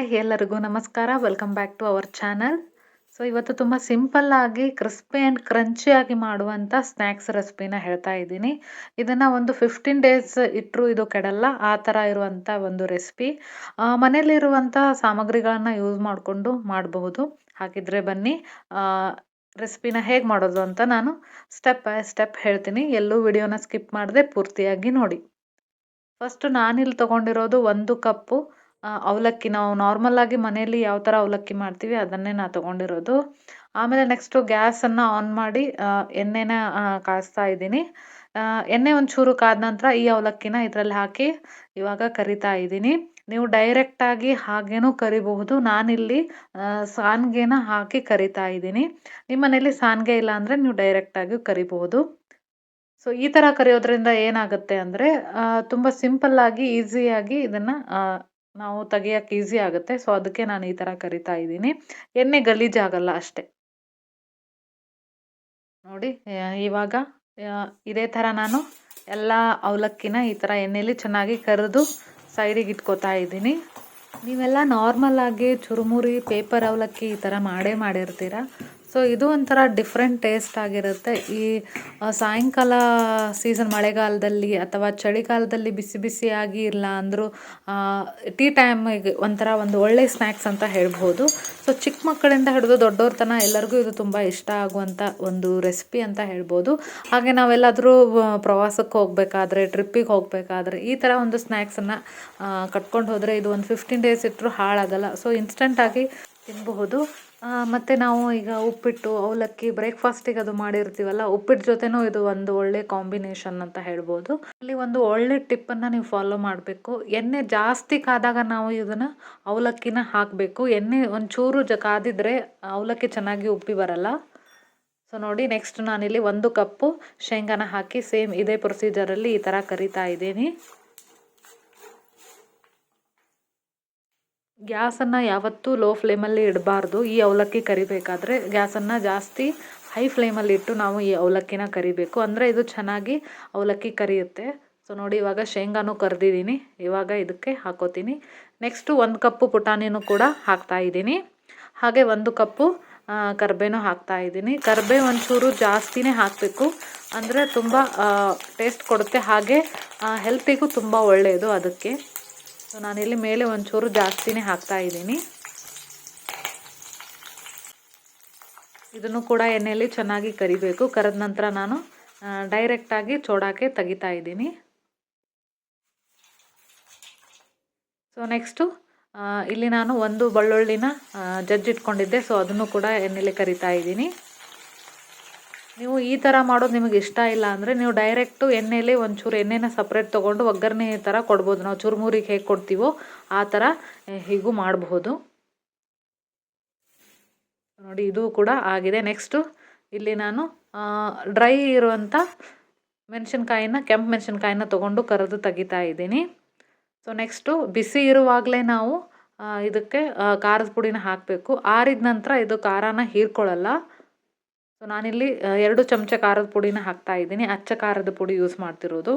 Hi, ಎಲ್ಲರಿಗೂ ನಮಸ್ಕಾರ. Welcome back to our channel so ಇವತ್ತು ತುಂಬ ಸಿಂಪಲ್ ಆಗಿ ಕ್ರಿಸ್ಪಿ ಆ್ಯಂಡ್ ಕ್ರಂಚಿಯಾಗಿ ಮಾಡುವಂಥ ಸ್ನ್ಯಾಕ್ಸ್ ರೆಸಿಪಿನ ಹೇಳ್ತಾ ಇದ್ದೀನಿ. ಇದನ್ನು ಒಂದು ಫಿಫ್ಟೀನ್ ಡೇಸ್ ಇಟ್ಟರು ಇದು ಕೆಡಲ್ಲ. ಆ ಥರ ಇರುವಂಥ ಒಂದು ರೆಸಿಪಿ ಮನೆಯಲ್ಲಿರುವಂಥ ಸಾಮಗ್ರಿಗಳನ್ನು ಯೂಸ್ ಮಾಡಿಕೊಂಡು ಮಾಡಬಹುದು. ಹಾಗಿದ್ರೆ ಬನ್ನಿ ರೆಸಿಪಿನ ಹೇಗೆ ಮಾಡೋದು ಅಂತ ನಾನು ಸ್ಟೆಪ್ ಬೈ ಸ್ಟೆಪ್ ಹೇಳ್ತೀನಿ. ಎಲ್ಲೂ ವಿಡಿಯೋನ ಸ್ಕಿಪ್ ಮಾಡದೆ ಪೂರ್ತಿಯಾಗಿ ನೋಡಿ. ಫಸ್ಟು ನಾನಿಲ್ಲಿ ತೊಗೊಂಡಿರೋದು ಒಂದು ಕಪ್ಪು ಅವಲಕ್ಕಿ ನಾವು ನಾರ್ಮಲ್ಲಾಗಿ ಮನೆಯಲ್ಲಿ ಯಾವ ಥರ ಅವಲಕ್ಕಿ ಮಾಡ್ತೀವಿ ಅದನ್ನೇ ನಾನು ತೊಗೊಂಡಿರೋದು. ಆಮೇಲೆ ನೆಕ್ಸ್ಟು ಗ್ಯಾಸನ್ನು ಆನ್ ಮಾಡಿ ಎಣ್ಣೆನ ಕಾಯಿಸ್ತಾ ಇದ್ದೀನಿ. ಎಣ್ಣೆ ಒಂಚೂರು ಕಾದ ನಂತರ ಈ ಅವಲಕ್ಕಿನ ಇದರಲ್ಲಿ ಹಾಕಿ ಇವಾಗ ಕರಿತಾ ಇದ್ದೀನಿ. ನೀವು ಡೈರೆಕ್ಟಾಗಿ ಹಾಗೇನೂ ಕರಿಬಹುದು. ನಾನಿಲ್ಲಿ ಸಾನ್ಗೆನ ಹಾಕಿ ಕರಿತಾ ಇದ್ದೀನಿ. ನಿಮ್ಮ ಮನೇಲಿ ಸಾನ್ಗೆ ಇಲ್ಲ ಅಂದರೆ ನೀವು ಡೈರೆಕ್ಟಾಗಿ ಕರಿಬಹುದು. ಸೊ ಈ ಥರ ಕರಿಯೋದ್ರಿಂದ ಏನಾಗುತ್ತೆ ಅಂದರೆ ತುಂಬ ಸಿಂಪಲ್ಲಾಗಿ ಈಸಿಯಾಗಿ ಇದನ್ನು ನಾವು ತೆಗಿಯಕ್ಕೆ ಈಸಿ ಆಗುತ್ತೆ. ಸೊ ಅದಕ್ಕೆ ನಾನು ಈ ಥರ ಕರಿತಾ ಇದ್ದೀನಿ. ಎಣ್ಣೆ ಗಲೀಜಾಗಲ್ಲ ಅಷ್ಟೇ. ನೋಡಿ ಇವಾಗ ಇದೇ ಥರ ನಾನು ಎಲ್ಲ ಅವಲಕ್ಕಿನ ಈ ಥರ ಎಣ್ಣೆಯಲ್ಲಿ ಚೆನ್ನಾಗಿ ಕರೆದು ಸೈಡಿಗೆ ಇಟ್ಕೋತಾ ಇದ್ದೀನಿ. ನೀವೆಲ್ಲ ನಾರ್ಮಲ್ ಆಗಿ ಚುರುಮುರಿ ಪೇಪರ್ ಅವಲಕ್ಕಿ ಈ ಥರ ಮಾಡೇ ಮಾಡಿರ್ತೀರ? ಸೊ ಇದು ಒಂಥರ ಡಿಫ್ರೆಂಟ್ ಟೇಸ್ಟ್ ಆಗಿರುತ್ತೆ. ಈ ಸಾಯಂಕಾಲ ಸೀಸನ್ ಮಳೆಗಾಲದಲ್ಲಿ ಅಥವಾ ಚಳಿಗಾಲದಲ್ಲಿ ಬಿಸಿ ಬಿಸಿಯಾಗಿ ಇಲ್ಲ ಅಂದರೂ ಟೀ ಟೈಮಿಗೆ ಒಂಥರ ಒಂದು ಒಳ್ಳೆ ಸ್ನ್ಯಾಕ್ಸ್ ಅಂತ ಹೇಳ್ಬೋದು. ಸೊ ಚಿಕ್ಕ ಮಕ್ಕಳಿಂದ ಹಿಡಿದು ದೊಡ್ಡವ್ರ ತನ ಎಲ್ಲರಿಗೂ ಇದು ತುಂಬ ಇಷ್ಟ ಆಗುವಂಥ ಒಂದು ರೆಸಿಪಿ ಅಂತ ಹೇಳ್ಬೋದು. ಹಾಗೆ ನಾವೆಲ್ಲಾದರೂ ಪ್ರವಾಸಕ್ಕೆ ಹೋಗಬೇಕಾದ್ರೆ ಟ್ರಿಪ್ಪಿಗೆ ಹೋಗಬೇಕಾದ್ರೆ ಈ ಥರ ಒಂದು ಸ್ನ್ಯಾಕ್ಸನ್ನು ಕಟ್ಕೊಂಡು ಹೋದರೆ ಇದು ಒಂದು ಫಿಫ್ಟೀನ್ ಡೇಸ್ ಇಟ್ಟರು ಹಾಳಾಗಲ್ಲ. ಸೊ ಇನ್ಸ್ಟೆಂಟಾಗಿ ತಿನ್ನಬಹುದು ಮತ್ತು ನಾವು ಈಗ ಉಪ್ಪಿಟ್ಟು, ಅವಲಕ್ಕಿ ಬ್ರೇಕ್ಫಾಸ್ಟಿಗೆ ಅದು ಮಾಡಿರ್ತೀವಲ್ಲ ಉಪ್ಪಿಟ್ಟು ಜೊತೆನೂ ಇದು ಒಂದು ಒಳ್ಳೆ ಕಾಂಬಿನೇಷನ್ ಅಂತ ಹೇಳ್ಬೋದು. ಇಲ್ಲಿ ಒಂದು ಒಳ್ಳೆ ಟಿಪ್ಪನ್ನು ನೀವು ಫಾಲೋ ಮಾಡಬೇಕು. ಎಣ್ಣೆ ಜಾಸ್ತಿ ಕಾದಾಗ ನಾವು ಇದನ್ನು ಅವಲಕ್ಕಿನ ಹಾಕಬೇಕು. ಎಣ್ಣೆ ಒಂಚೂರು ಜ, ಕಾದಿದ್ರೆ ಅವಲಕ್ಕಿ ಚೆನ್ನಾಗಿ ಉಪ್ಪಿ ಬರಲ್ಲ. ಸೊ ನೋಡಿ ನೆಕ್ಸ್ಟ್ ನಾನಿಲ್ಲಿ ಒಂದು ಕಪ್ಪು ಶೇಂಗಾನ ಹಾಕಿ ಸೇಮ್ ಇದೇ ಪ್ರೊಸೀಜರಲ್ಲಿ ಈ ಥರ ಕರಿತಾ ಇದ್ದೀನಿ. ಗ್ಯಾಸನ್ನು ಯಾವತ್ತೂ ಲೋ ಫ್ಲೇಮಲ್ಲಿ ಇಡಬಾರ್ದು. ಈ ಅವಲಕ್ಕಿ ಕರಿಬೇಕಾದ್ರೆ ಗ್ಯಾಸನ್ನು ಜಾಸ್ತಿ ಹೈ ಫ್ಲೇಮಲ್ಲಿ ಇಟ್ಟು ನಾವು ಈ ಅವಲಕ್ಕಿನ ಕರಿಬೇಕು. ಅಂದರೆ ಇದು ಚೆನ್ನಾಗಿ ಅವಲಕ್ಕಿ ಕರಿಯುತ್ತೆ. ಸೊ ನೋಡಿ, ಇವಾಗ ಶೇಂಗಾನು ಕರೆದಿದ್ದೀನಿ. ಇವಾಗ ಇದಕ್ಕೆ ಹಾಕೋತೀನಿ. ನೆಕ್ಸ್ಟು ಒಂದು ಕಪ್ಪು ಪುಟಾಣಿನೂ ಕೂಡ ಹಾಕ್ತಾ ಇದ್ದೀನಿ. ಹಾಗೆ ಒಂದು ಕಪ್ಪು ಕರ್ಬೇನೂ ಹಾಕ್ತಾ ಇದ್ದೀನಿ. ಕರ್ಬೇ ಒಂಚೂರು ಜಾಸ್ತಿನೇ ಹಾಕಬೇಕು. ಅಂದರೆ ತುಂಬ ಟೇಸ್ಟ್ ಕೊಡುತ್ತೆ. ಹಾಗೆ ಹೆಲ್ತಿಗೂ ತುಂಬ ಒಳ್ಳೆಯದು ಅದಕ್ಕೆ. ಸೊ ಇಲ್ಲಿ ಮೇಲೆ ಒಂಚೂರು ಜಾಸ್ತಿನೇ ಹಾಕ್ತಾ ಇದ್ದೀನಿ. ಇದನ್ನು ಕೂಡ ಎಣ್ಣೆಯಲ್ಲಿ ಚೆನ್ನಾಗಿ ಕರಿಬೇಕು. ಕರೆದ ನಂತರ ನಾನು ಡೈರೆಕ್ಟಾಗಿ ಚೋಡಾಕೆ ತೆಗಿತಾ ಇದ್ದೀನಿ. ಸೊ ನೆಕ್ಸ್ಟು ಇಲ್ಲಿ ನಾನು ಒಂದು ಬೆಳ್ಳುಳ್ಳಿನ ಜಜ್ಜಿಟ್ಕೊಂಡಿದ್ದೆ. ಸೊ ಅದನ್ನು ಕೂಡ ಎಣ್ಣೆಯಲ್ಲಿ ಕರಿತಾ ಇದ್ದೀನಿ. ನೀವು ಈ ಥರ ಮಾಡೋದು ನಿಮಗೆ ಇಷ್ಟ ಇಲ್ಲ ಅಂದರೆ ನೀವು ಡೈರೆಕ್ಟು ಎಣ್ಣೆಯಲ್ಲಿ ಒಂಚೂರು ಎಣ್ಣೆನ ಸಪ್ರೇಟ್ ತೊಗೊಂಡು ಒಗ್ಗರಣೆ ಥರ ಕೊಡ್ಬೋದು. ನಾವು ಚುರುಮುರಿಗೆ ಹೇಗೆ ಕೊಡ್ತೀವೋ ಆ ಥರ ಹೀಗೂ ಮಾಡಬಹುದು ನೋಡಿ ಇದು ಕೂಡ ಆಗಿದೆ. ನೆಕ್ಸ್ಟು ಇಲ್ಲಿ ನಾನು ಡ್ರೈ ಇರುವಂಥ ಮೆಣಸಿನ್ಕಾಯಿನ, ಕೆಂಪು ಮೆಣಸಿನ್ಕಾಯಿನ ತೊಗೊಂಡು ಕರೆದು ತೆಗಿತಾ ಇದ್ದೀನಿ. ಸೊ ನೆಕ್ಸ್ಟು ಬಿಸಿ ಇರುವಾಗಲೇ ನಾವು ಇದಕ್ಕೆ ಖಾರದ ಪುಡಿನ ಹಾಕಬೇಕು. ಆರಿದ ನಂತರ ಇದು ಖಾರನ ಹೀರ್ಕೊಳ್ಳಲ್ಲ. ಸೊ ನಾನಿಲ್ಲಿ ಎರಡು ಚಮಚ ಖಾರದ ಪುಡಿನ ಹಾಕ್ತಾ ಇದ್ದೀನಿ. ಅಚ್ಚ ಖಾರದ ಪುಡಿ ಯೂಸ್ ಮಾಡ್ತಿರೋದು.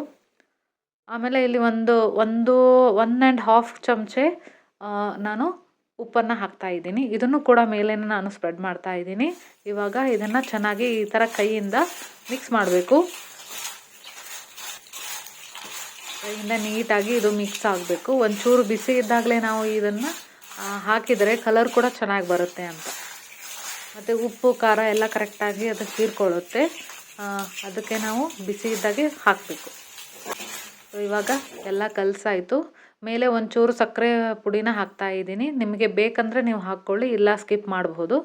ಆಮೇಲೆ ಇಲ್ಲಿ ಒಂದು ಒಂದು ಒನ್ ಆ್ಯಂಡ್ ಹಾಫ್ ಚಮಚೆ ನಾನು ಉಪ್ಪನ್ನು ಹಾಕ್ತಾ ಇದ್ದೀನಿ. ಇದನ್ನು ಕೂಡ ಮೇಲೆ ನಾನು ಸ್ಪ್ರೆಡ್ ಮಾಡ್ತಾ ಇದ್ದೀನಿ. ಇವಾಗ ಇದನ್ನು ಚೆನ್ನಾಗಿ ಈ ಥರ ಕೈಯಿಂದ ಮಿಕ್ಸ್ ಮಾಡಬೇಕು. ಕೈಯಿಂದ ನೀಟಾಗಿ ಇದು ಮಿಕ್ಸ್ ಆಗಬೇಕು. ಒಂಚೂರು ಬಿಸಿ ಇದ್ದಾಗಲೇ ನಾವು ಇದನ್ನು ಹಾಕಿದರೆ ಕಲರ್ ಕೂಡ ಚೆನ್ನಾಗಿ ಬರುತ್ತೆ ಅಂತ. ಮತ್ತು ಉಪ್ಪು, ಖಾರ ಎಲ್ಲ ಕರೆಕ್ಟಾಗಿ ಅದು ಹೀರ್ಕೊಳ್ಳುತ್ತೆ. ಅದಕ್ಕೆ ನಾವು ಬಿಸಿ ಇದ್ದಾಗೆ ಹಾಕಬೇಕು. ಸೊ ಇವಾಗ ಎಲ್ಲ ಕಲಸಾಯಿತು. ಮೇಲೆ ಒಂಚೂರು ಸಕ್ಕರೆ ಪುಡಿನ ಹಾಕ್ತಾ ಇದ್ದೀನಿ. ನಿಮಗೆ ಬೇಕಂದರೆ ನೀವು ಹಾಕ್ಕೊಳ್ಳಿ, ಇಲ್ಲ ಸ್ಕಿಪ್ ಮಾಡಬಹುದು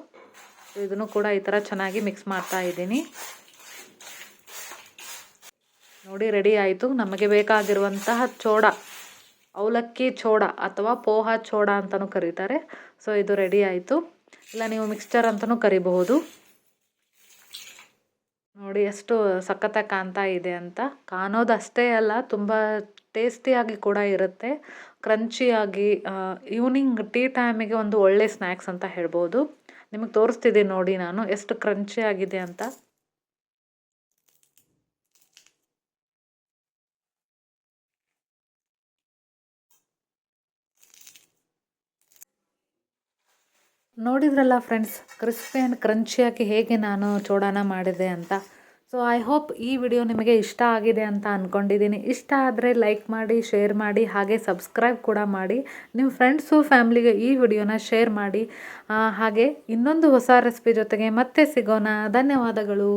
ಇದನ್ನು ಕೂಡ ಈ ಥರ ಚೆನ್ನಾಗಿ ಮಿಕ್ಸ್ ಮಾಡ್ತಾ ಇದ್ದೀನಿ. ನೋಡಿ ರೆಡಿ ಆಯಿತು. ನಮಗೆ ಬೇಕಾಗಿರುವಂತಹ ಚೋಡ, ಅವಲಕ್ಕಿ ಚೋಡ ಅಥವಾ ಪೋಹ ಚೋಡ ಅಂತಲೂ ಕರೀತಾರೆ. ಸೊ ಇದು ರೆಡಿ ಆಯಿತು. ಇಲ್ಲ, ನೀವು ಮಿಕ್ಸ್ಚರ್ ಅಂತಲೂ ಕರಿಬಹುದು. ನೋಡಿ, ಎಷ್ಟು ಸಖತ್ತಾಗಿ ಕಾಣ್ತಾ ಇದೆ ಅಂತ. ಕಾಣೋದು ಅಷ್ಟೇ ಅಲ್ಲ, ತುಂಬ ಟೇಸ್ಟಿಯಾಗಿ ಕೂಡ ಇರುತ್ತೆ. ಕ್ರಂಚಿಯಾಗಿ ಈವ್ನಿಂಗ್ ಟೀ ಟೈಮಿಗೆ ಒಂದು ಒಳ್ಳೆ ಸ್ನ್ಯಾಕ್ಸ್ ಅಂತ ಹೇಳ್ಬೋದು. ನಿಮಗೆ ತೋರಿಸ್ತಿದ್ದೀನಿ ನೋಡಿ ನಾನು, ಎಷ್ಟು ಕ್ರಂಚಿಯಾಗಿದೆ ಅಂತ. ನೋಡಿದ್ರಲ್ಲ ಫ್ರೆಂಡ್ಸ್ ಕ್ರಿಸ್ಪಿ ಆ್ಯಂಡ್ ಕ್ರಂಚಿಯಾಗಿ ಹೇಗೆ ನಾನು ಚೋಡಾನ ಮಾಡಿದೆ ಅಂತ. ಸೊ ಐ ಹೋಪ್ ಈ ವಿಡಿಯೋ ನಿಮಗೆ ಇಷ್ಟ ಆಗಿದೆ ಅಂತ ಅಂದ್ಕೊಂಡಿದ್ದೀನಿ ಇಷ್ಟ ಆದರೆ ಲೈಕ್ ಮಾಡಿ ಶೇರ್ ಮಾಡಿ, ಹಾಗೆ ಸಬ್ಸ್ಕ್ರೈಬ್ ಕೂಡ ಮಾಡಿ. ನಿಮ್ಮ ಫ್ರೆಂಡ್ಸು ಫ್ಯಾಮ್ಲಿಗೆ ಈ ವಿಡಿಯೋನ ಶೇರ್ ಮಾಡಿ. ಹಾಗೆ ಇನ್ನೊಂದು ಹೊಸ ರೆಸಿಪಿ ಜೊತೆಗೆ ಮತ್ತೆ ಸಿಗೋಣ. ಧನ್ಯವಾದಗಳು.